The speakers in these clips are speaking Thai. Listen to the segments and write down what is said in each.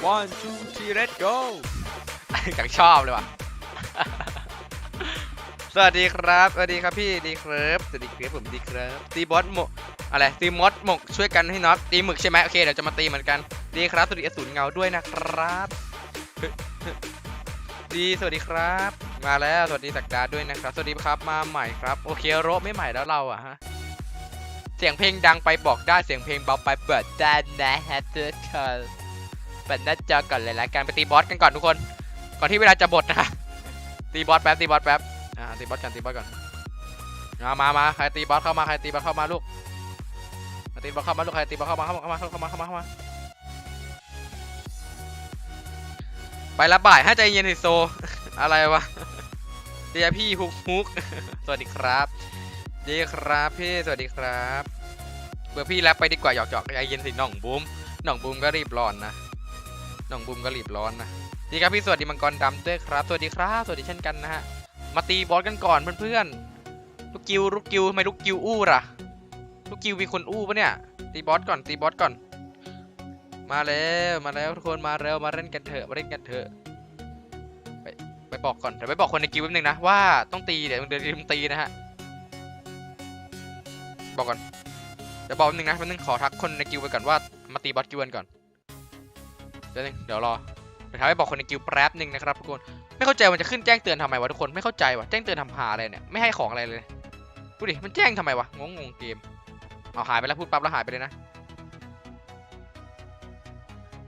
one two three let's go กังชอบเลยว่ะ สวัสดีครับ สวัสดีครับพี่ ดีครับสวัสดีครับผมดีครับ ตีบอสหมกอะไร ตีมอสหมกช่วยกันให้น็อต ตีหมึกใช่ไหมโอเค เดี๋ยวจะมาตีเหมือนกัน ดีครับ สวัสดีอสูรเงาด้วยนะครับ ดี สวัสดีครับ มาแล้ว สวัสดีสักดาด้วยนะครับ สวัสดีครับ มาใหม่ครับ โอเคโรไม่ใหม่แล้วเราอะฮะ เสียงเพลงดังไปบอกได้ เสียงเพลงเบาไปเปิดได้นะฮะทุกคน เปิดหน้าจอก่อนเลยละกันไปตีบอสกันก่อนทุกคน ก่อนที่เวลาจะบดนะ ตีบอสแป๊บตีบอสแป๊บ อ่าตีบอสกันตีบอสก่อนมามามาใครตีบอสเข้ามาใครตีบอสเข้ามาลูกมาตีบอสเข้ามาลูกใครตีบอสเข้ามาเข้ามาเข้ามาเข้ามาเข้ามาเข้ามา ไปละบ่ายให้ใจเย็นสิโซ อะไรวะ เดียพี่ฮุกฮุกสวัสดีครับ ดีครับพี่สวัสดีครับเบื่อพี่แล้วไปดีกว่าหยอกหยอกใจเย็นสิน้องบูมน้องบูมก็รีบร้อนนะ น้องบูมก็รีบร้อนนะดีครับพี่สวัสดีมังกรดำด้วยครับ สวัสดีครับ สวัสดีเช่นกันนะฮะ มาตีบอสกันก่อนเพื่อนๆ ลูกกิวลูกกิวทำไมลูกกิวอู้ล่ะ ลูกกิวมีคนอู้ปะเนี่ย ตีบอสก่อน ตีบอสก่อน มาแล้วมาแล้วทุกคนมาแล้วมาเล่นกันเถอะมาเล่นกันเถอะ ไปไปบอกก่อนเดี๋ยวไปบอกคนในกิวแป๊บนึงนะว่าต้องตีเดี๋ยวเดี๋ยวลืมตีนะฮะ บอกก่อนเดี๋ยวบอกแป๊บนึงนะแป๊บนึงขอทักคนในกิวไปก่อนว่ามาตีบอสกิวกันก่อน เดี๋ยวนึงเดี๋ยวรอเดี๋ยวทำให้บอกคนในกิลแป๊บหนึ่งนะครับทุกคนไม่เข้าใจมันจะขึ้นแจ้งเตือนทำไมวะทุกคนไม่เข้าใจวะแจ้งเตือนทำหาอะไรเนี่ยไม่ให้ของอะไรเลยดูดิมันแจ้งทำไมวะงงงเกมเอาหายไปแล้วพูดปั๊บแล้วหายไปเลยนะ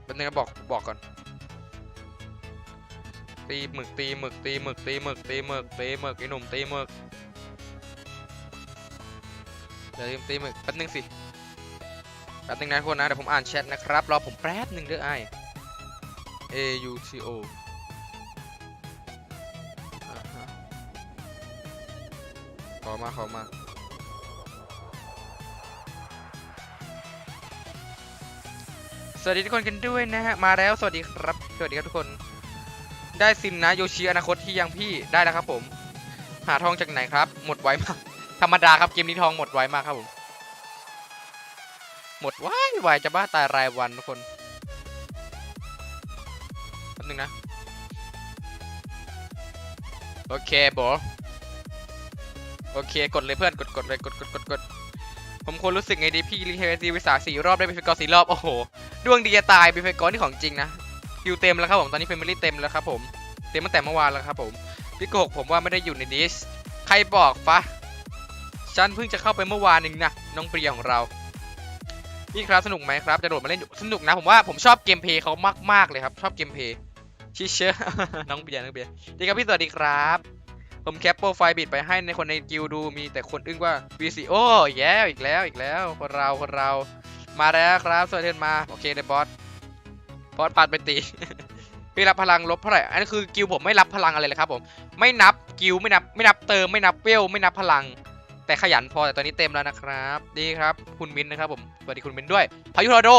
แป๊บนึงนะบอกบอกก่อนตีหมึกตีหมึกตีหมึกตีหมึกตีหมึกตีหมึกไอ้หนุ่มตีหมึกเดี๋ยวตีหมึกแป๊บนึงสิแป๊บนึงนะทุกคนนะเดี๋ยวผมอ่านแชทนะครับรอผมแป๊บนึงเด้อไอ้ A U T O ขอมา ขอมา สวัสดีทุกคนกันด้วยนะฮะ มาแล้วสวัสดีครับ สวัสดีครับทุกคน ได้ซิมนะ โยชิอนาคตที่ยังพี่ได้แล้วครับผม หาทองจากไหนครับ หมดไวมาก ธรรมดาครับ เกมนี้ทองหมดไวมากครับผม หมดไวไวจะบ้าตายรายวันทุกคน ป๊บนึงนะ โอเคบอโอเค กดเลยเพื่อน กดกดเลย กดกดกดกดผมควรรู้สึกไงดีพี่รีเทซีวิสาสี่รอบได้บีฟกอสี่รอบ โอ้โห ดวงดีจะตายบีฟกอนี่ของจริงนะคิวเต็มแล้วครับผม ตอนนี้เฟมิลี่เต็มแล้วครับผม เต็มตั้งแต่เมื่อวานแล้วครับผม พี่โกหกผมว่าไม่ได้อยู่ในดิส ใครบอกฟะ ฉันเพิ่งจะเข้าไปเมื่อวานเองนะน้องเปรียของเราพี่ครับสนุกไหมครับ จะโดดมาเล่นสนุกนะ ผมว่าผมชอบเกมเพย์เขามากๆเลยครับ ชอบเกมเพย์ ชิเชอร์ น้องเบียร์น้องเบียร์ดีครับพี่สวัสดีครับ ผมแคปโปรไฟล์บิดไปให้ในคนในกิลดูมีแต่คนอึ้งว่า VC โอ้อีกแล้วอีกแล้วอีกแล้วคนเราคนเรา มาแล้วครับสวัสดีมา โอเคเดบอสบอสปัดไปตีพี่รับพลังลบเท่าไหร่ อันนี้คือกิลผมไม่รับพลังอะไรเลยครับผม ไม่นับกิลไม่นับไม่นับเติมไม่นับเวลไม่นับพลัง แต่ขยันพอแต่ตอนนี้เต็มแล้วนะครับ ดีครับ คุณมินนะครับผม สวัสดีคุณมินด้วย พายุทอร์โด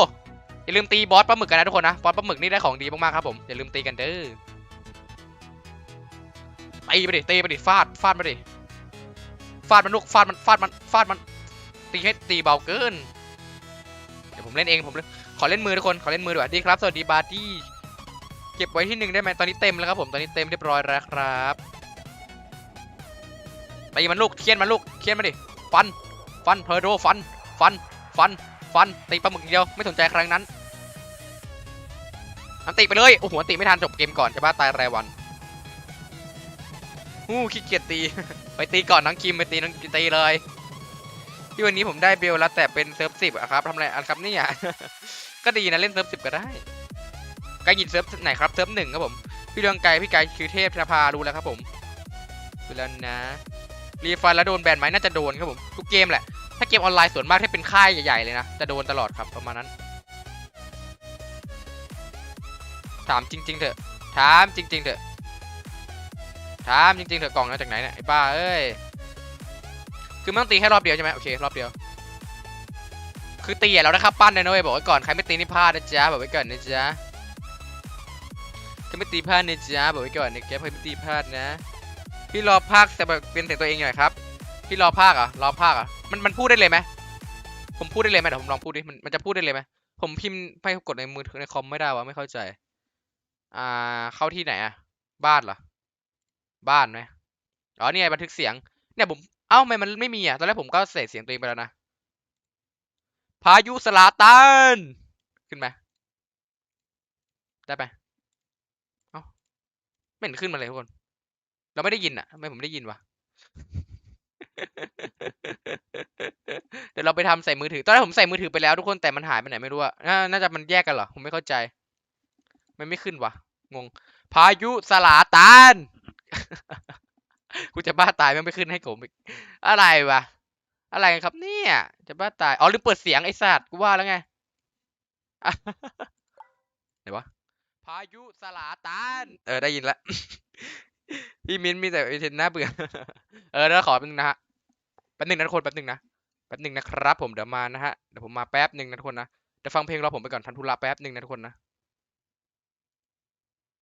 อย่าลืมตีบอสปลาหมึกกันนะทุกคนนะบอสปลาหมึกนี่ได้ของดีมากๆครับผมอย่าลืมตีกันเด้อตีไปดิตีไปดิฟาดฟาดมาดิฟาดมันลูกฟาดมันฟาดมันฟาดมันตีให้ตีเบาเกินเดี๋ยวผมเล่นเองผมขอเล่นมือทุกคนขอเล่นมือด้วยดีครับสวัสดีบาร์ดี้เก็บไว้ที่หนึ่งได้ไหมตอนนี้เต็มแล้วครับผมตอนนี้เต็มเรียบร้อยแล้วครับตีมันลูกเคียนมันลูกเคียนมาดิฟันฟันเทอร์โดฟันฟันฟันฟันตีปลาหมึกเดียวไม่สนใจครั้งนั้น อันติไปเลย โอ้โหอันติไม่ทันจบเกมก่อนจะบ้าตายรายวันฮู้ขี้เกียจตี ไปตีก่อนน้องคิมไปตีน้องตีเลย ที่วันนี้ผมได้เบลแล้วแต่เป็นเซิร์ฟสิบอะครับทำอะไรอันครับนี่ยก็ดีนะเล่นเซิร์ฟสิบก็ได้ไกายยินเซิร์ฟไหนครับเซิร์ฟหนึ่งครับผมพี่เรืองไกรพี่ไกรคือเทพธนภารู้แล้วครับผมดูแล้วนะรีฟันแล้วโดนแบนไหมน่าจะโดนครับผมทุกเกมแหละถ้าเกมออนไลน์ส่วนมากถ้าเป็นค่ายใหญ่ๆเลยนะจะโดนตลอดครับประมาณนั้น ถามจริง ๆ เถอะ ถามจริง ๆ เถอะ ถามจริง ๆ เถอะกล่องมาจากไหนเนี่ยไอ้บ้าเอ้ย คือม่ต้องตีแค่รอบเดียวใช่ไหมโอเครอบเดียว คือตีอะเราได้ค่าปั้นเลยนะเว้ยบอกไว้ก่อนใครไม่ตีนี่พลาดนะจ๊ะบอกไว้ก่อนนะจ๊ะใครไม่ตีพลาดนะจ๊ะบอกไว้ก่อนนะแกใครไม่ตีพลาดนะ พี่รอภาคแต่แบบเป็นเสียงตัวเองหน่อยครับ พี่รอภาคอะรอภาคอะมันมันพูดได้เลยไหมผมพูดได้เลยไหมเดี๋ยวผมลองพูดดิมันมันจะพูดได้เลยไหมผมพิมพ์ไปกดในมือถือในคอมไม่ได้วะไม่เข้าใจ อ่า เข้าที่ไหนอะบ้านเหรอ บ้านไหมอ๋อนี่ไงบันทึกเสียง เนี่ยผม เอ้าทำไมมันไม่มีอะตอนแรกผมก็เสกเสียงตัวเองไปแล้วนะ พายุสลาตัน ขึ้นไหมได้ไปเอ้าไม่เห็นขึ้นมาเลยทุกคน เราไม่ได้ยินอะทำไมผมได้ยินวะเดี๋ยวเราไปทำใส่มือถือ ตอนแรกผมใส่มือถือไปแล้วทุกคนแต่มันหายไปไหนไม่รู้อะน่าจะมันแยกกันเหรอ ผมไม่เข้าใจ มันไม่ขึ้นวะงง พายุสลาตันกูจะบ้าตายแม่ไม่ขึ้นให้ผมอีกอะไรวะอะไรกันครับเนี่ย จะบ้าตายอ๋อลืมเปิดเสียงไอ้สัตว์กูว่าแล้วไงไหนวะพายุสลาตันเออได้ยินละพี่มิ้นมีแต่ไอเทนน่าเบื่อเออแล้วขอแป๊บนึงนะฮะแป๊บนึงนะทุกคนแป๊บนึงนะแป๊บนึงนะครับผมเดี๋ยวมานะฮะเดี๋ยวผมมาแป๊บนึงนะทุกคนนะเดี๋ยวฟังเพลงรอผมไปก่อนทันทุระแป๊บนึงนะทุกคนนะ